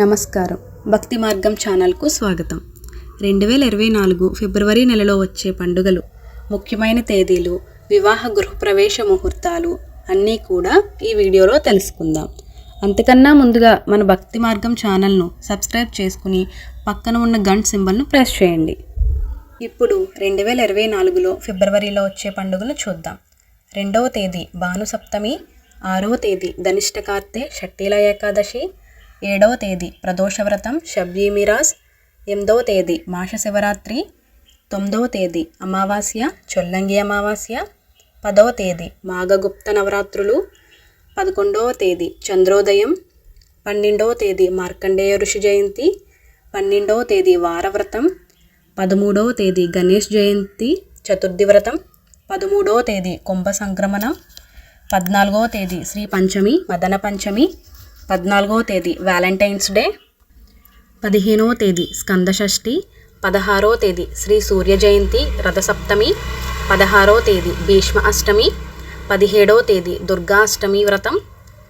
నమస్కారం. భక్తి మార్గం ఛానల్కు స్వాగతం. రెండు వేల ఇరవై నాలుగు ఫిబ్రవరి నెలలో వచ్చే పండుగలు ముఖ్యమైన తేదీలు వివాహ గృహప్రవేశ ముహూర్తాలు అన్నీ కూడా ఈ వీడియోలో తెలుసుకుందాం. అంతకన్నా ముందుగా మన భక్తి మార్గం ఛానల్ను సబ్స్క్రైబ్ చేసుకుని పక్కన ఉన్న గంట సింబల్ను ప్రెస్ చేయండి. ఇప్పుడు రెండు వేల ఇరవై నాలుగులో ఫిబ్రవరిలో వచ్చే పండుగలు చూద్దాం. రెండవ తేదీ భానుసప్తమి ఆరవ తేదీ ధనిష్ట కార్తె షట్టిల ఏకాదశి ఏడవ తేదీ ప్రదోషవ్రతం షబ్జీ మిరాజ్ ఎనిమిదవ తేదీ మాష శివరాత్రి తొమ్మిదవ తేదీ అమావాస్య చొల్లంగి అమావాస్య పదవ తేదీ మాఘగుప్త నవరాత్రులు పదకొండవ తేదీ చంద్రోదయం పన్నెండవ తేదీ మార్కండేయ ఋషి జయంతి పన్నెండవ తేదీ వారవ్రతం పదమూడవ తేదీ గణేష్ జయంతి చతుర్థి వ్రతం పదమూడవ తేదీ కుంభ సంక్రమణం పద్నాలుగవ తేదీ శ్రీ పంచమి మదన పంచమి పద్నాలుగవ తేదీ వ్యాలంటైన్స్ డే. పదిహేనవ తేదీ స్కందషష్ఠి. పదహారో పదహారవ తేదీ శ్రీ సూర్య జయంతి రథసప్తమి. పదహారవ తేదీ భీష్మ అష్టమి. పదిహేడవ తేదీ దుర్గాష్టమి వ్రతం.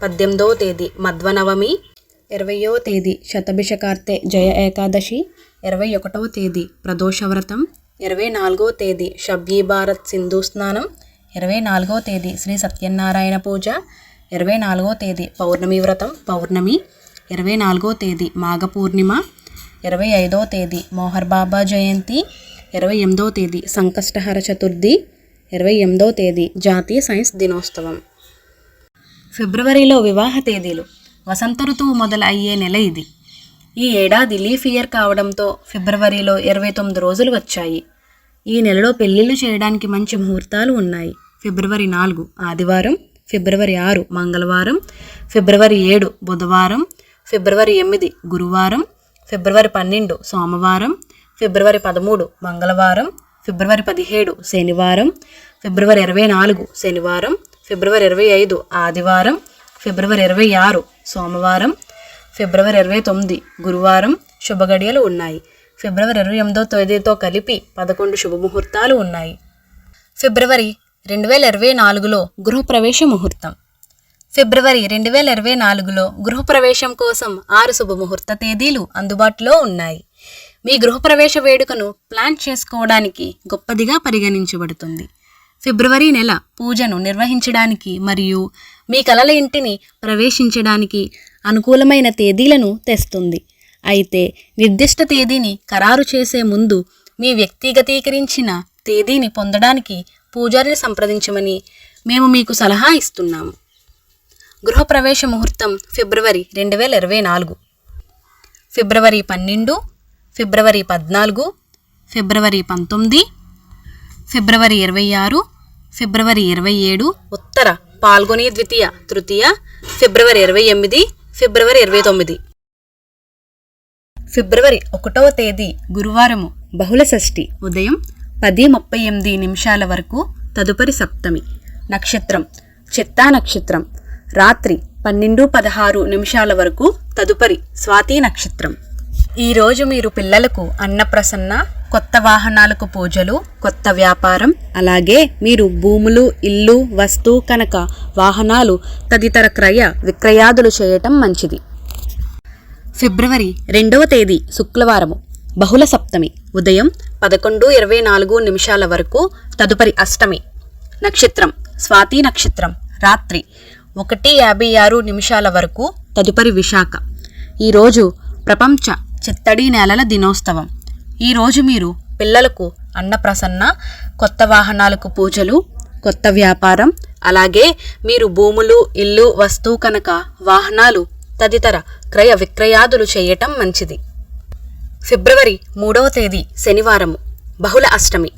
పద్దెనిమిదవ తేదీ మధ్వనవమి. ఇరవయో తేదీ శతభిషకార్తె జయ ఏకాదశి. ఇరవై ఒకటవ తేదీ ప్రదోష వ్రతం. ఇరవై నాలుగవ తేదీ షబ్బీ భారత్ సింధు స్నానం. ఇరవై నాలుగవ తేదీ శ్రీ సత్యనారాయణ పూజ. ఇరవై నాలుగో తేదీ పౌర్ణమి వ్రతం పౌర్ణమి ఇరవై నాలుగో తేదీ మాఘ పూర్ణిమ ఇరవై ఐదవ తేదీ మోహర్ బాబా జయంతి ఇరవై ఎనిమిదో తేదీ సంకష్టహర చతుర్థి ఇరవై ఎనిమిదో తేదీ జాతీయ సైన్స్ దినోత్సవం. ఫిబ్రవరిలో వివాహ తేదీలు వసంత ఋతువు మొదలు అయ్యే నెల ఇది. ఈ ఏడాది లీఫ్ ఇయర్ కావడంతో ఫిబ్రవరిలో ఇరవై తొమ్మిది రోజులు వచ్చాయి. ఈ నెలలో పెళ్ళిళ్ళు చేయడానికి మంచి ముహూర్తాలు ఉన్నాయి. ఫిబ్రవరి నాలుగు ఆదివారం ఫిబ్రవరి ఆరు మంగళవారం ఫిబ్రవరి ఏడు బుధవారం ఫిబ్రవరి ఎనిమిది గురువారం ఫిబ్రవరి పన్నెండు సోమవారం ఫిబ్రవరి పదమూడు మంగళవారం ఫిబ్రవరి పదిహేడు శనివారం ఫిబ్రవరి ఇరవై నాలుగు శనివారం ఫిబ్రవరి ఇరవై ఐదు ఆదివారం ఫిబ్రవరి ఇరవై ఆరు సోమవారం ఫిబ్రవరి ఇరవై తొమ్మిది గురువారం శుభగడియలు ఉన్నాయి. ఫిబ్రవరి ఇరవై ఎనిమిదో తేదీతో కలిపి పదకొండు శుభముహూర్తాలు ఉన్నాయి. ఫిబ్రవరి రెండు వేల ఇరవై నాలుగులో గృహప్రవేశ ముహూర్తం. ఫిబ్రవరి రెండు వేల ఇరవై నాలుగులో గృహప్రవేశం కోసం ఆరు శుభముహూర్త తేదీలు అందుబాటులో ఉన్నాయి. మీ గృహప్రవేశ వేడుకను ప్లాన్ చేసుకోవడానికి గొప్పదిగా పరిగణించబడుతుంది. ఫిబ్రవరి నెల పూజను నిర్వహించడానికి మరియు మీ కలల ఇంటిని ప్రవేశించడానికి అనుకూలమైన తేదీలను తెస్తుంది. అయితే నిర్దిష్ట తేదీని ఖరారు చేసే ముందు మీ వ్యక్తిగతీకరించిన తేదీని పొందడానికి పూజారిని సంప్రదించమని మేము మీకు సలహా ఇస్తున్నాము. గృహప్రవేశ ముహూర్తం ఫిబ్రవరి రెండు వేల ఇరవై నాలుగు. ఫిబ్రవరి పన్నెండు ఫిబ్రవరి పద్నాలుగు ఫిబ్రవరి పంతొమ్మిది ఫిబ్రవరి ఇరవై ఆరు ఫిబ్రవరి ఇరవై ఏడు ఉత్తర పాల్గొని ద్వితీయ తృతీయ ఫిబ్రవరి ఇరవై ఎనిమిది ఫిబ్రవరి ఇరవై తొమ్మిది. ఫిబ్రవరి ఒకటవ తేదీ గురువారము బహుళ షష్ఠి ఉదయం పది ముప్పై ఎనిమిది నిమిషాల వరకు తదుపరి సప్తమి నక్షత్రం చిత్తా నక్షత్రం. రాత్రి పన్నెండు పదహారు నిమిషాల వరకు తదుపరి స్వాతి నక్షత్రం. ఈరోజు మీరు పిల్లలకు అన్నప్రసన్న కొత్త వాహనాలకు పూజలు కొత్త వ్యాపారం అలాగే మీరు భూములు ఇల్లు వస్తు కనుక వాహనాలు తదితర క్రయ విక్రయాదులు చేయటం మంచిది. ఫిబ్రవరి రెండవ తేదీ శుక్రవారము బహుళ సప్తమి ఉదయం పదకొండు ఇరవై నాలుగు నిమిషాల వరకు తదుపరి అష్టమి నక్షత్రం స్వాతి నక్షత్రం రాత్రి ఒకటి యాభై ఆరు నిమిషాల వరకు తదుపరి విశాఖ. ఈరోజు ప్రపంచ చిత్తడి నేలల దినోత్సవం. ఈరోజు మీరు పిల్లలకు అన్నప్రసన్న కొత్త వాహనాలకు పూజలు కొత్త వ్యాపారం అలాగే మీరు భూములు ఇల్లు వస్తువు కనుక వాహనాలు తదితర క్రయ విక్రయాదులు చేయటం మంచిది. ఫిబ్రవరి మూడవ తేదీ శనివారము బహుళ అష్టమి.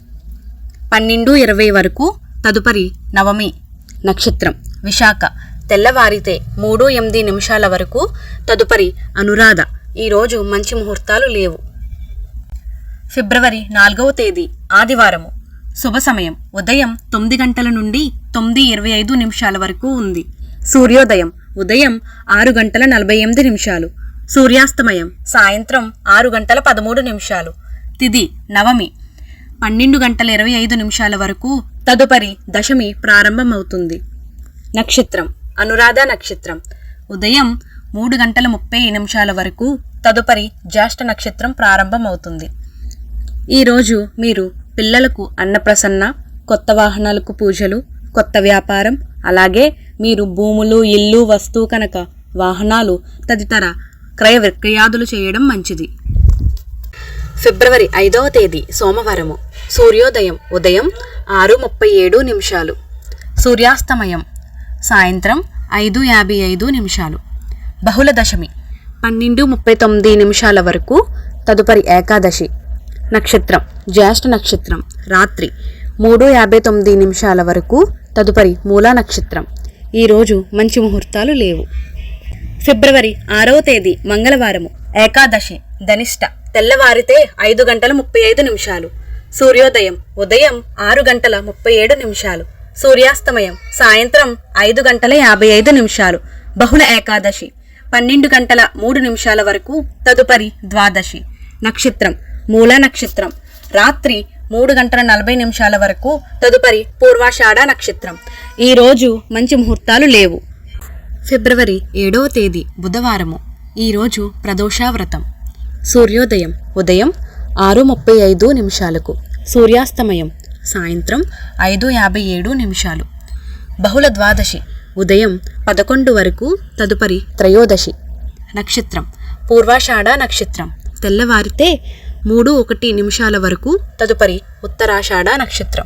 పన్నెండు ఇరవై వరకు తదుపరి నవమి నక్షత్రం విశాఖ. తెల్లవారితే మూడు ఎనిమిది నిమిషాల వరకు తదుపరి అనురాధ. ఈరోజు మంచి ముహూర్తాలు లేవు. ఫిబ్రవరి నాలుగవ తేదీ ఆదివారము శుభ సమయం. ఉదయం తొమ్మిది గంటల నుండి తొమ్మిది ఇరవై ఐదు నిమిషాల వరకు ఉంది. సూర్యోదయం ఉదయం ఆరు గంటల నలభై ఎనిమిది నిమిషాలు. సూర్యాస్తమయం. సాయంత్రం ఆరు గంటల పదమూడు నిమిషాలు. తిది నవమి. పన్నెండు గంటల ఇరవై ఐదు నిమిషాల వరకు తదుపరి దశమి ప్రారంభమవుతుంది. నక్షత్రం అనురాధ నక్షత్రం. ఉదయం మూడు గంటల ముప్పై నిమిషాల వరకు తదుపరి జ్యేష్ఠ నక్షత్రం ప్రారంభమవుతుంది. ఈరోజు మీరు పిల్లలకు అన్నప్రసన్న కొత్త వాహనాలకు పూజలు కొత్త వ్యాపారం అలాగే మీరు భూములు ఇల్లు వస్తువు కనుక వాహనాలు తదితర క్రయ విక్రయాదులు చేయడం మంచిది. ఫిబ్రవరి ఐదవ తేదీ సోమవారము. సూర్యోదయం ఉదయం ఆరు ముప్పై ఏడు నిమిషాలు. సూర్యాస్తమయం సాయంత్రం ఐదు యాభై ఐదు నిమిషాలు. బహుళ దశమి పన్నెండు ముప్పై తొమ్మిది నిమిషాల వరకు తదుపరి ఏకాదశి నక్షత్రం జ్యేష్ఠ నక్షత్రం రాత్రి మూడు యాభై తొమ్మిది నిమిషాల వరకు తదుపరి మూలా నక్షత్రం. ఈరోజు మంచి ముహూర్తాలు లేవు. ఫిబ్రవరి ఆరవ తేదీ మంగళవారము ఏకాదశి ధనిష్ట. తెల్లవారితే ఐదు గంటల ముప్పై ఐదు నిమిషాలు. సూర్యోదయం ఉదయం ఆరు గంటల ముప్పై ఏడు నిమిషాలు. సూర్యాస్తమయం సాయంత్రం ఐదు గంటల యాభై ఐదు నిమిషాలు. బహుళ ఏకాదశి పన్నెండు గంటల మూడు నిమిషాల వరకు తదుపరి ద్వాదశి. నక్షత్రం మూల నక్షత్రం. రాత్రి మూడు గంటల నలభై నిమిషాల వరకు తదుపరి పూర్వాషాఢ నక్షత్రం. ఈ రోజు మంచి ముహూర్తాలు లేవు. ఫిబ్రవరి ఏడవ తేదీ బుధవారము. ఈరోజు ప్రదోషావ్రతం. సూర్యోదయం ఉదయం ఆరు ముప్పై ఐదు నిమిషాలకు. సూర్యాస్తమయం సాయంత్రం ఐదు యాభై ఏడు నిమిషాలు. బహుళ ద్వాదశి ఉదయం పదకొండు వరకు తదుపరి త్రయోదశి. నక్షత్రం పూర్వాషాఢ నక్షత్రం. తెల్లవారితే మూడు ఒకటి నిమిషాల వరకు తదుపరి ఉత్తరాషాఢ నక్షత్రం.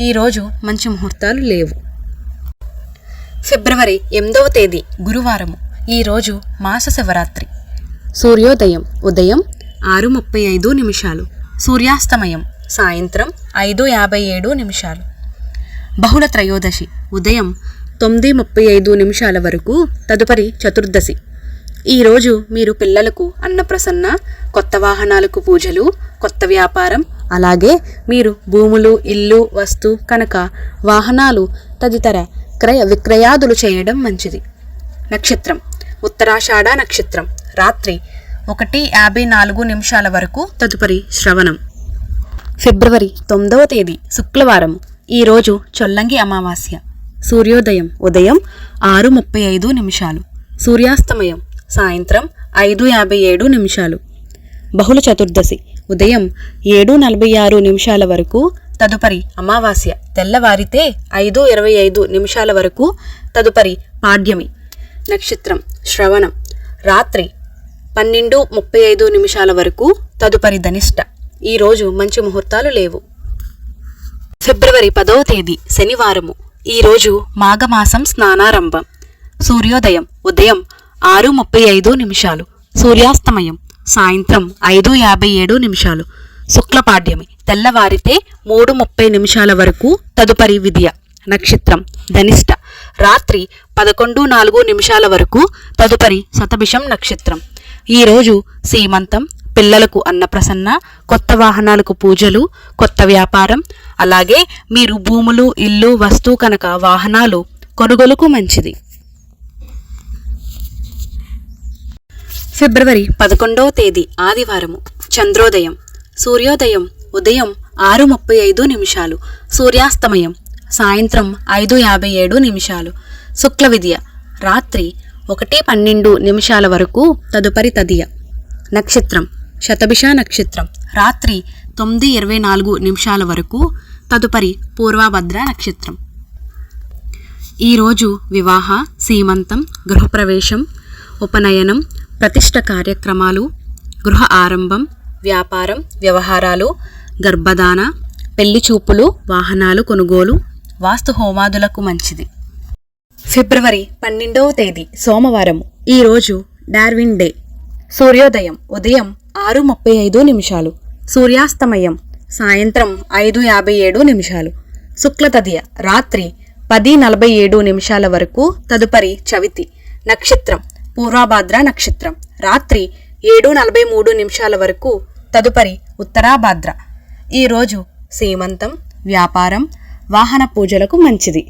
ఈరోజు మంచి ముహూర్తాలు లేవు. ఫిబ్రవరి ఎనిమిదవ తేదీ గురువారము. ఈరోజు మాస శివరాత్రి. సూర్యోదయం ఉదయం ఆరు ముప్పై ఐదు నిమిషాలు. సూర్యాస్తమయం సాయంత్రం ఐదు యాభై ఏడు నిమిషాలు. బహుళ త్రయోదశి ఉదయం తొమ్మిది ముప్పై ఐదు నిమిషాల వరకు తదుపరి చతుర్దశి. ఈరోజు మీరు పిల్లలకు అన్నప్రసన్న కొత్త వాహనాలకు పూజలు కొత్త వ్యాపారం అలాగే మీరు భూములు ఇల్లు వస్తు కనుక వాహనాలు తదితర క్రయ విక్రయాదులు చేయడం మంచిది. నక్షత్రం. ఉత్తరాషాఢ నక్షత్రం. రాత్రి ఒకటి యాభై నాలుగు నిమిషాల వరకు తదుపరి శ్రవణం. ఫిబ్రవరి తొమ్మిదవ తేదీ శుక్రవారం ఈరోజు చొల్లంగి అమావాస్య. సూర్యోదయం ఉదయం ఆరు ముప్పై ఐదు నిమిషాలు. సూర్యాస్తమయం సాయంత్రం ఐదు యాభై ఏడు నిమిషాలు. బహుళ చతుర్దశి ఉదయం ఏడు నలభై ఆరు నిమిషాల వరకు తదుపరి అమావాస్య. తెల్లవారితే ఐదు ఇరవై ఐదు నిమిషాల వరకు తదుపరి పాడ్యమి. నక్షత్రం శ్రవణం. రాత్రి పన్నెండు ముప్పై ఐదు నిమిషాల వరకు తదుపరి ధనిష్ట. ఈరోజు మంచి ముహూర్తాలు లేవు. ఫిబ్రవరి పదవ తేదీ శనివారము. ఈరోజు మాఘమాసం స్నానారంభం. సూర్యోదయం ఉదయం ఆరు ముప్పై ఐదు నిమిషాలు. సూర్యాస్తమయం సాయంత్రం ఐదు యాభై ఏడు నిమిషాలు. శుక్లపాడ్యమి తెల్లవారితే మూడు ముప్పై నిమిషాల వరకు తదుపరి విద్య. నక్షత్రం. ధనిష్ట. రాత్రి పదకొండు నాలుగు నిమిషాల వరకు తదుపరి శతభిషం నక్షత్రం. ఈరోజు సీమంతం పిల్లలకు అన్నప్రసన్న కొత్త వాహనాలకు పూజలు కొత్త వ్యాపారం అలాగే మీరు భూములు ఇల్లు వస్తువు కనుక వాహనాలు కొనుగోలుకు మంచిది. ఫిబ్రవరి పదకొండవ తేదీ ఆదివారము చంద్రోదయం. సూర్యోదయం ఉదయం ఆరు ముప్పై ఐదు నిమిషాలు సూర్యాస్తమయం సాయంత్రం ఐదు యాభై ఏడు నిమిషాలు. శుక్ల విద్య రాత్రి ఒకటి పన్నెండు నిమిషాల వరకు తదుపరి తదియ. నక్షత్రం శతభిష నక్షత్రం రాత్రి తొమ్మిది ఇరవై నాలుగు నిమిషాల వరకు తదుపరి పూర్వభద్ర నక్షత్రం. ఈరోజు వివాహ సీమంతం గృహప్రవేశం ఉపనయనం ప్రతిష్ట కార్యక్రమాలు గృహ ఆరంభం వ్యాపారం వ్యవహారాలు గర్భధాన పెళ్ళి చూపులు వాహనాలు కొనుగోలు వాస్తు హోమాదులకు మంచిది. ఫిబ్రవరి పన్నెండవ తేదీ సోమవారం ఈరోజు డార్విన్ డే. సూర్యోదయం ఉదయం ఆరు ముప్పై ఐదు నిమిషాలు. సూర్యాస్తమయం సాయంత్రం ఐదు యాభై ఏడు నిమిషాలు. శుక్లతదియ రాత్రి పది నలభై ఏడు నిమిషాల వరకు తదుపరి చవితి. నక్షత్రం పూర్వాభాద్ర నక్షత్రం. రాత్రి ఏడు నలభై మూడు నిమిషాల వరకు తదుపరి ఉత్తరాభాద్ర ఈరోజు సీమంతం వ్యాపారం వాహన పూజలకు మంచిది.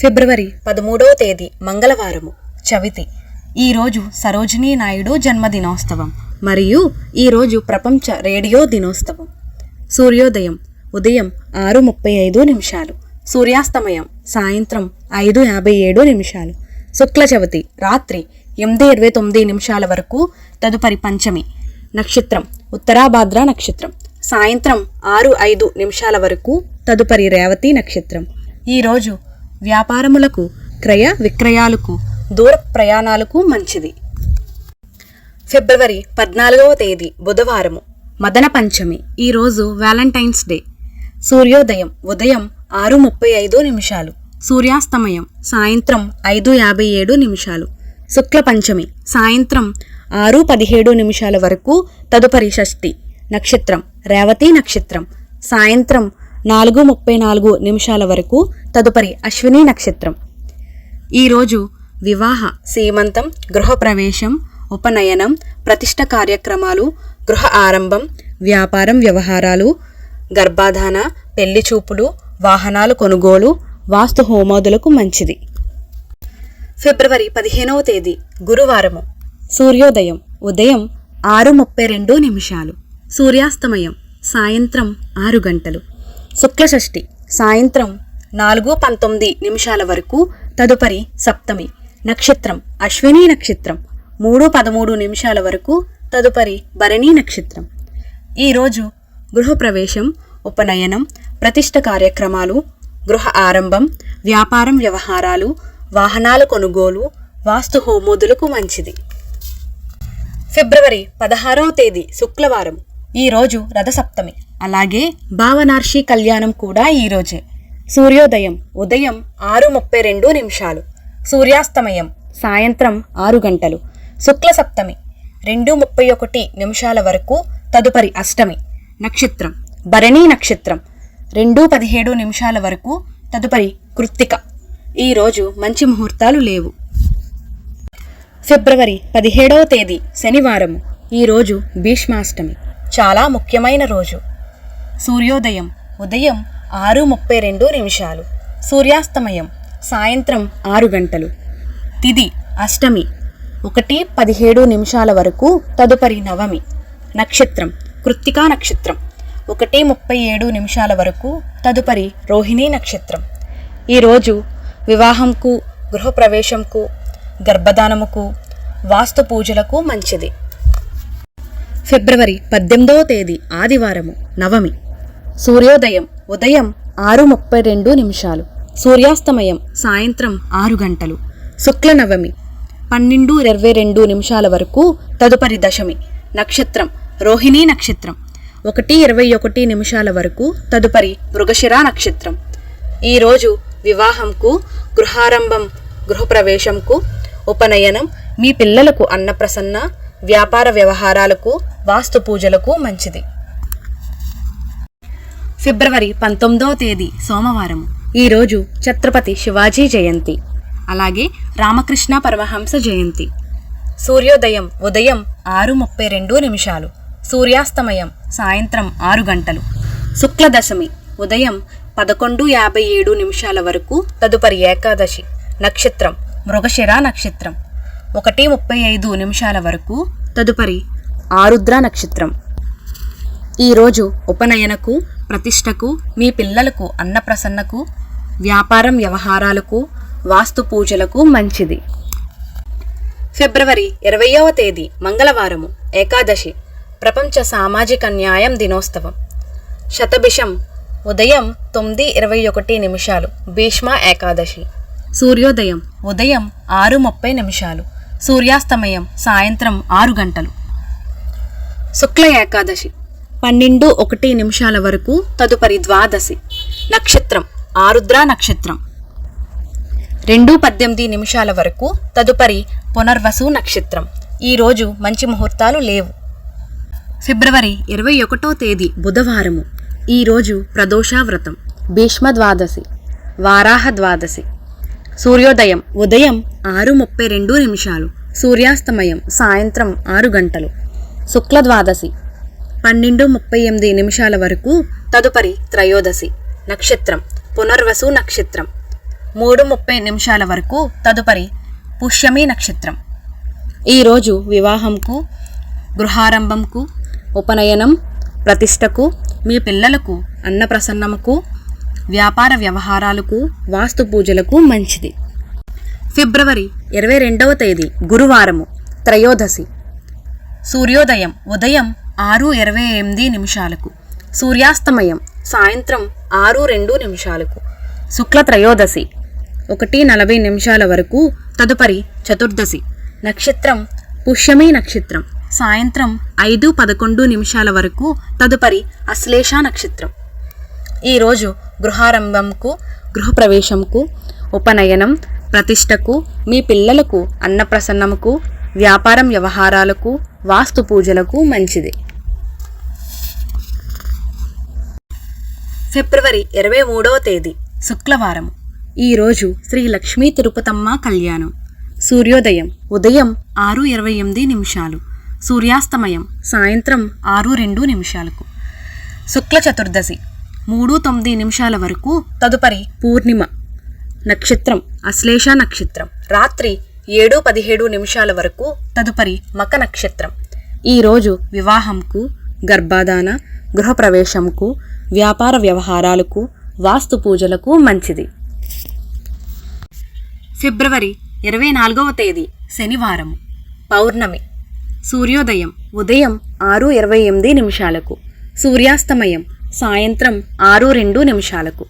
ఫిబ్రవరి పదమూడవ తేదీ మంగళవారము. చవితి. ఈరోజు సరోజినీ నాయుడు జన్మదినోత్సవం మరియు ఈరోజు ప్రపంచ రేడియో దినోత్సవం. సూర్యోదయం ఉదయం ఆరు ముప్పై ఐదు నిమిషాలు. సూర్యాస్తమయం సాయంత్రం ఐదు యాభై ఏడు నిమిషాలు. శుక్ల చవితి రాత్రి ఎనిమిది ఇరవై తొమ్మిది నిమిషాల వరకు తదుపరి పంచమి నక్షత్రం ఉత్తరాభాద్ర నక్షత్రం. సాయంత్రం ఆరు ఐదు నిమిషాల వరకు తదుపరి రేవతి నక్షత్రం. ఈరోజు వ్యాపారములకు క్రయ విక్రయాలకు దూర ప్రయాణాలకు మంచిది. ఫిబ్రవరి పద్నాలుగవ తేదీ బుధవారము మదన పంచమి. ఈరోజు వ్యాలంటైన్స్ డే. సూర్యోదయం ఉదయం ఆరు ముప్పై ఐదు నిమిషాలు. సూర్యాస్తమయం. సాయంత్రం ఐదు యాభై ఏడు నిమిషాలు. శుక్ల పంచమి సాయంత్రం ఆరు పదిహేడు నిమిషాల వరకు తదుపరి షష్ఠి నక్షత్రం రేవతి నక్షత్రం. సాయంత్రం నాలుగు ముప్పై నాలుగు నిమిషాల వరకు తదుపరి అశ్విని నక్షత్రం. ఈరోజు వివాహ సీమంతం గృహప్రవేశం ఉపనయనం ప్రతిష్ట కార్యక్రమాలు గృహ ఆరంభం వ్యాపారం వ్యవహారాలు గర్భాధాన పెళ్ళి చూపులు వాహనాలు కొనుగోలు వాస్తు హోమాదులకు మంచిది. ఫిబ్రవరి పదిహేనవ తేదీ గురువారము. సూర్యోదయం ఉదయం ఆరు ముప్పై రెండు నిమిషాలు. సూర్యాస్తమయం సాయంత్రం ఆరు గంటలు. శుక్లషష్ఠి సాయంత్రం నాలుగు పంతొమ్మిది నిమిషాల వరకు. తదుపరి సప్తమి నక్షత్రం అశ్విని నక్షత్రం. మూడు పదమూడు నిమిషాల వరకు. తదుపరి భరణి నక్షత్రం. ఈరోజు గృహప్రవేశం ఉపనయనం ప్రతిష్ట కార్యక్రమాలు గృహ ఆరంభం వ్యాపారం వ్యవహారాలు వాహనాల కొనుగోలు వాస్తు హోమోదులకు మంచిది. ఫిబ్రవరి పదహారవ తేదీ శుక్రవారం ఈరోజు రథసప్తమి. అలాగే భావనార్షి కళ్యాణం కూడా ఈరోజే సూర్యోదయం ఉదయం ఆరు ముప్పై రెండు నిమిషాలు. సూర్యాస్తమయం సాయంత్రం ఆరు గంటలు. శుక్ల సప్తమి రెండు ముప్పై ఒకటి నిమిషాల వరకు తదుపరి అష్టమి. నక్షత్రం భరణి నక్షత్రం. రెండు పదిహేడు నిమిషాల వరకు తదుపరి కృత్తిక. ఈరోజు మంచి ముహూర్తాలు లేవు. ఫిబ్రవరి పదిహేడవ తేదీ శనివారం ఈరోజు భీష్మాష్టమి. చాలా ముఖ్యమైన రోజు. సూర్యోదయం ఉదయం ఆరు ముప్పై రెండు నిమిషాలు. సూర్యాస్తమయం సాయంత్రం ఆరు గంటలు. తిది అష్టమి ఒకటి పదిహేడు నిమిషాల వరకు తదుపరి నవమి. నక్షత్రం కృత్తికా నక్షత్రం. ఒకటి ముప్పై ఏడు నిమిషాల వరకు తదుపరి రోహిణీ నక్షత్రం. ఈరోజు వివాహంకు గృహప్రవేశంకు గర్భధానముకు వాస్తు పూజలకు మంచిది. ఫిబ్రవరి పద్దెనిమిదవ తేదీ ఆదివారము నవమి. సూర్యోదయం ఉదయం ఆరు ముప్పై రెండు నిమిషాలు. సూర్యాస్తమయం సాయంత్రం ఆరు గంటలు. శుక్ల నవమి పన్నెండు ఇరవై రెండు నిమిషాల వరకు తదుపరి దశమి నక్షత్రం రోహిణీ నక్షత్రం. ఒకటి ఇరవై ఒకటి నిమిషాల వరకు తదుపరి మృగశిర నక్షత్రం. ఈరోజు వివాహంకు గృహారంభం గృహప్రవేశంకు ఉపనయనం మీ పిల్లలకు అన్నప్రసన్న వ్యాపార వ్యవహారాలకు వాస్తు పూజలకు మంచిది. ఫిబ్రవరి పంతొమ్మిదవ తేదీ సోమవారం. ఈరోజు ఛత్రపతి శివాజీ జయంతి. అలాగే రామకృష్ణ పరమహంస జయంతి. సూర్యోదయం ఉదయం ఆరు ముప్పై రెండు నిమిషాలు. సూర్యాస్తమయం సాయంత్రం ఆరు గంటలు. శుక్లదశమి ఉదయం పదకొండు యాభై ఏడు నిమిషాల వరకు తదుపరి ఏకాదశి నక్షత్రం మృగశిర నక్షత్రం. ఒకటి ముప్పై ఐదు నిమిషాల వరకు తదుపరి ఆరుద్ర నక్షత్రం. ఈరోజు ఉపనయనకు ప్రతిష్టకు మీ పిల్లలకు అన్నప్రసన్నకు వ్యాపారం వ్యవహారాలకు వాస్తు పూజలకు మంచిది. ఫిబ్రవరి ఇరవయవ తేదీ మంగళవారము ఏకాదశి. ప్రపంచ సామాజిక న్యాయం దినోత్సవం. శతభిషం ఉదయం తొమ్మిది ఇరవై ఒకటి నిమిషాలు. భీష్మ ఏకాదశి. సూర్యోదయం ఉదయం ఆరు ముప్పై నిమిషాలు. సూర్యాస్తమయం సాయంత్రం ఆరు గంటలు. శుక్ల ఏకాదశి. పన్నెండు ఒకటి నిమిషాల వరకు తదుపరి ద్వాదశి. నక్షత్రం ఆరుద్ర నక్షత్రం. రెండు పద్దెనిమిది నిమిషాల వరకు తదుపరి పునర్వసు నక్షత్రం. ఈరోజు మంచి ముహూర్తాలు లేవు. ఫిబ్రవరి ఇరవై ఒకటో తేదీ బుధవారము. ఈరోజు ప్రదోషావ్రతం. భీష్మ ద్వాదశి వారాహ ద్వాదశి. సూర్యోదయం ఉదయం ఆరు ముప్పై రెండు నిమిషాలు. సూర్యాస్తమయం సాయంత్రం ఆరు గంటలు. శుక్ల ద్వాదశి పన్నెండు ముప్పై ఎనిమిది నిమిషాల వరకు తదుపరి త్రయోదశి నక్షత్రం పునర్వసు నక్షత్రం. మూడు ముప్పై నిమిషాల వరకు తదుపరి పుష్యమి నక్షత్రం. ఈరోజు వివాహంకు గృహారంభంకు ఉపనయనం ప్రతిష్టకు మీ పిల్లలకు అన్నప్రసన్నముకు వ్యాపార వ్యవహారాలకు వాస్తు పూజలకు మంచిది. ఫిబ్రవరి ఇరవై రెండవ తేదీ గురువారము త్రయోదశి. సూర్యోదయం ఉదయం ఆరు ఇరవై ఎనిమిది నిమిషాలకు. సూర్యాస్తమయం సాయంత్రం ఆరు రెండు నిమిషాలకు. శుక్ల త్రయోదశి ఒకటి నలభై నిమిషాల వరకు. తదుపరి చతుర్దశి నక్షత్రం పుష్యమి నక్షత్రం. సాయంత్రం ఐదు పదకొండు నిమిషాల వరకు తదుపరి అశ్లేష నక్షత్రం. ఈరోజు గృహారంభంకు గృహప్రవేశంకు ఉపనయనం ప్రతిష్టకు మీ పిల్లలకు అన్నప్రసన్నముకు వ్యాపారం వ్యవహారాలకు వాస్తు పూజలకు మంచిది. ఫిబ్రవరి ఇరవై మూడవ తేదీ శుక్రవారం ఈరోజు శ్రీ లక్ష్మీ తిరుపతమ్మ కళ్యాణం. సూర్యోదయం ఉదయం ఆరు ఇరవై ఎనిమిది నిమిషాలు. సూర్యాస్తమయం సాయంత్రం ఆరు రెండు నిమిషాలకు. శుక్ల చతుర్దశి మూడు తొమ్మిది నిమిషాల వరకు తదుపరి పూర్ణిమ నక్షత్రం అశ్లేష నక్షత్రం. రాత్రి ఏడు పదిహేడు నిమిషాల వరకు తదుపరి మక నక్షత్రం. ఈరోజు వివాహంకు గర్భాధాన గృహప్రవేశంకు వ్యాపార వ్యవహారాలకు వాస్తు పూజలకు మంచిది. ఫిబ్రవరి ఇరవై నాలుగవ తేదీ శనివారం పౌర్ణమి సూర్యోదయం ఉదయం ఆరు ఇరవై ఎనిమిది నిమిషాలకు. సూర్యాస్తమయం సాయంత్రం ఆరు రెండు నిమిషాలకు.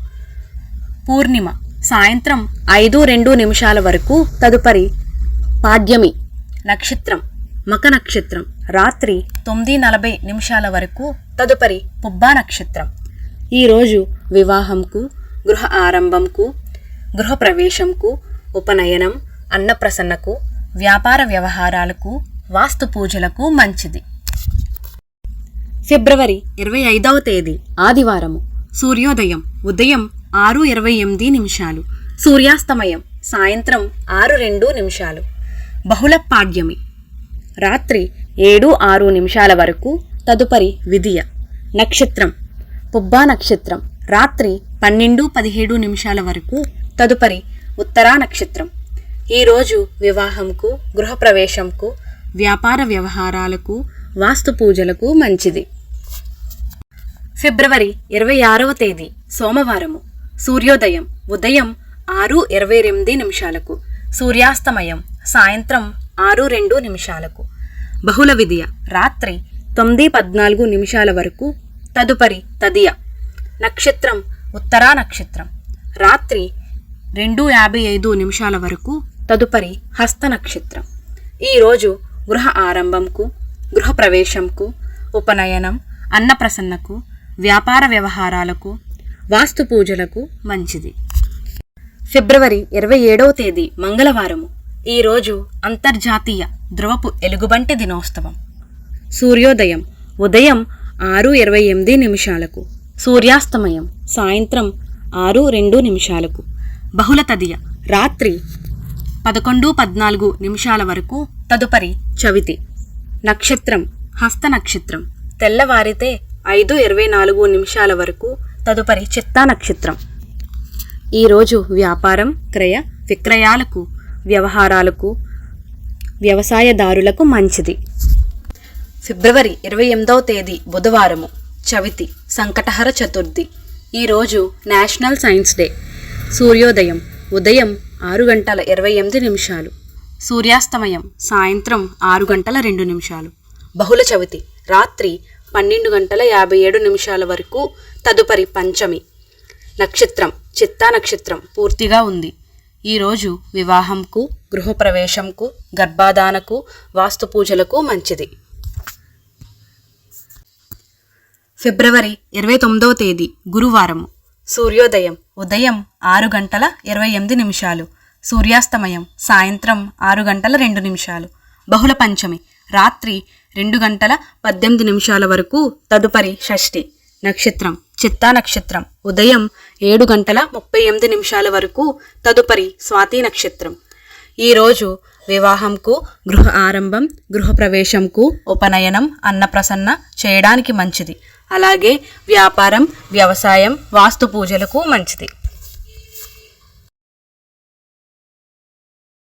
పూర్ణిమ సాయంత్రం ఐదు రెండు నిమిషాల వరకు. తదుపరి పాడ్యమి నక్షత్రం మక నక్షత్రం. రాత్రి తొమ్మిది నలభై నిమిషాల వరకు. తదుపరి పుబ్బా నక్షత్రం. ఈరోజు వివాహంకు గృహ ఆరంభంకు గృహప్రవేశంకు ఉపనయనం అన్నప్రసన్నకు వ్యాపార వ్యవహారాలకు వాస్తు పూజలకు మంచిది. ఫిబ్రవరి ఇరవై ఐదవ తేదీ ఆదివారము. సూర్యోదయం ఉదయం ఆరు ఇరవై ఎనిమిది నిమిషాలు. సూర్యాస్తమయం సాయంత్రం ఆరు రెండు నిమిషాలు. బహుళ పాడ్యమి రాత్రి ఏడు ఆరు నిమిషాల వరకు తదుపరి విధియ. నక్షత్రం. పుబ్బా నక్షత్రం. రాత్రి పన్నెండు పదిహేడు నిమిషాల వరకు తదుపరి ఉత్తరా నక్షత్రం. ఈరోజు వివాహంకు గృహప్రవేశంకు వ్యాపార వ్యవహారాలకు వాస్తు పూజలకు మంచిది. ఫిబ్రవరి ఇరవై ఆరవ తేదీ సోమవారము. సూర్యోదయం ఉదయం ఆరు ఇరవై ఎనిమిది నిమిషాలకు. సూర్యాస్తమయం సాయంత్రం ఆరు రెండు నిమిషాలకు. బహుళ విధియ రాత్రి తొమ్మిది పద్నాలుగు నిమిషాల వరకు. తదుపరి తదియ నక్షత్రం ఉత్తరా నక్షత్రం. రాత్రి రెండు యాభై ఐదు నిమిషాల వరకు. తదుపరి హస్త నక్షత్రం. ఈరోజు గృహ ఆరంభంకు గృహప్రవేశంకు ఉపనయనం అన్నప్రసన్నకు వ్యాపార వ్యవహారాలకు వాస్తు పూజలకు మంచిది. ఫిబ్రవరి ఇరవై ఏడవ తేదీ మంగళవారము. ఈరోజు అంతర్జాతీయ ధ్రువపు ఎలుగుబంటి దినోత్సవం. సూర్యోదయం ఉదయం ఆరు ఇరవై ఎనిమిది నిమిషాలకు. సూర్యాస్తమయం సాయంత్రం ఆరు రెండు నిమిషాలకు. బహుళ తదియ రాత్రి పదకొండు పద్నాలుగు నిమిషాల వరకు తదుపరి చవితి. నక్షత్రం హస్త నక్షత్రం. తెల్లవారితే ఐదు ఇరవై నాలుగు నిమిషాల వరకు తదుపరి చిత్తా నక్షత్రం. ఈరోజు వ్యాపారం క్రయ విక్రయాలకు వ్యవహారాలకు వ్యవసాయదారులకు మంచిది. ఫిబ్రవరి ఇరవై ఎనిమిదవ తేదీ బుధవారము చవితి సంకటహర చతుర్థి. ఈరోజు నేషనల్ సైన్స్ డే. సూర్యోదయం ఉదయం ఆరు గంటల ఇరవై ఎనిమిది నిమిషాలు. సూర్యాస్తమయం సాయంత్రం ఆరు గంటల రెండు నిమిషాలు. బహుళ చవితి రాత్రి పన్నెండు గంటల యాభై ఏడు నిమిషాల వరకు తదుపరి పంచమి. నక్షత్రం చిత్తా నక్షత్రం పూర్తిగా ఉంది. ఈరోజు వివాహంకు గృహప్రవేశంకు గర్భాధానకు వాస్తు పూజలకు మంచిది. ఫిబ్రవరి ఇరవై తొమ్మిదవ తేదీ గురువారము. సూర్యోదయం ఉదయం ఆరు గంటల ఇరవై ఎనిమిది నిమిషాలు. సూర్యాస్తమయం సాయంత్రం ఆరు గంటల రెండు నిమిషాలు. బహుళ పంచమి రాత్రి రెండు గంటల పద్దెనిమిది నిమిషాల వరకు తదుపరి షష్ఠి నక్షత్రం చిత్తా నక్షత్రం. ఉదయం ఏడు గంటల ముప్పై ఎనిమిది నిమిషాల వరకు తదుపరి స్వాతి నక్షత్రం. ఈరోజు వివాహంకు గృహ ఆరంభం గృహప్రవేశంకు ఉపనయనం అన్నప్రసన్న చేయడానికి మంచిది. అలాగే వ్యాపారం వ్యవసాయం వాస్తు పూజలకు మంచిది.